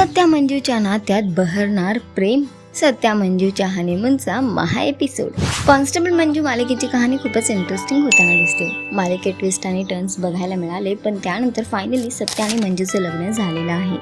सत्या मंजूच्या नात्यात बहरणार प्रेम सत्या मंजूच्या हनीमूनचा महा एपिसोड कॉन्स्टेबल मंजू मालिकेची कहाणी खूपच इंटरेस्टिंग होताना दिसते. मालिकेत ट्विस्ट आणि टर्न्स बघायला मिळाले पण त्यानंतर फायनली सत्या आणि मंजूचं लग्न झालेलं आहे.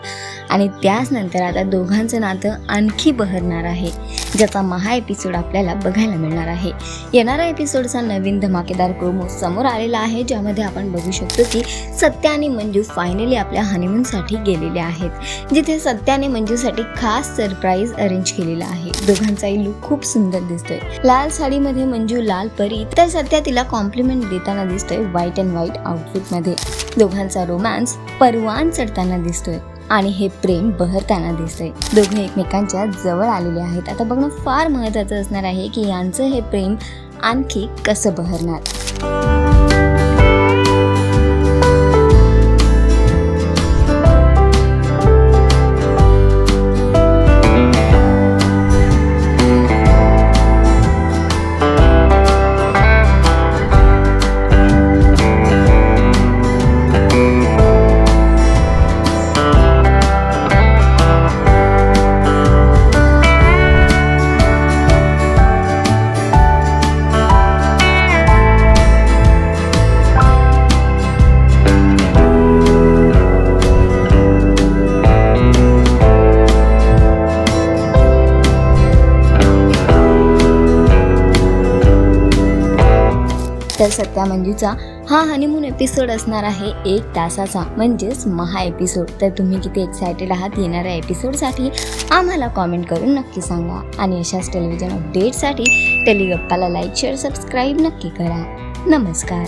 आणि त्याच नंतर आता दोघांचं नातं आणखी बहरणार आहे ज्याचा महा एपिसोड आपल्याला बघायला मिळणार आहे. येणारा एपिसोडचा नवीन धमाकेदार प्रोमो समोर आलेला आहे ज्यामध्ये आपण बघू शकतो की सत्या आणि मंजू फायनली आपल्या हनीमूनसाठी गेलेले आहेत. जिथे सत्याने मंजूसाठी खास सरप्राईज अरेंज केलेली आहे. दोघांचाही लुक खूप सुंदर दिसतोय. लाल साडीमध्ये मंजू लाल परी तर सध्या तिला कॉम्प्लिमेंट देताना दिसतोय व्हाईट अँड व्हाईट आउटफिटमध्ये दोघांचा रोमॅन्स परवान चढताना दिसतोय आणि हे प्रेम बहरताना दिसतंय. दोघे एकमेकांच्या जवळ आलेले आहेत. आता बघणं फार महत्वाचं असणार आहे की यांचं हे प्रेम आणखी कसं बहरणार? तर सत्या मंजूचा हा हनीमून एपिसोड असणार आहे एक तासाचा म्हणजेच महा एपिसोड तर तुम्ही किती एक्सायटेड आहात येणाऱ्या एपिसोडसाठी आम्हाला कॉमेंट करून नक्की सांगा. आणि अशाच टेलिव्हिजन अपडेटसाठी टेलिगप्पाला लाईक शेअर सबस्क्राईब नक्की करा. नमस्कार.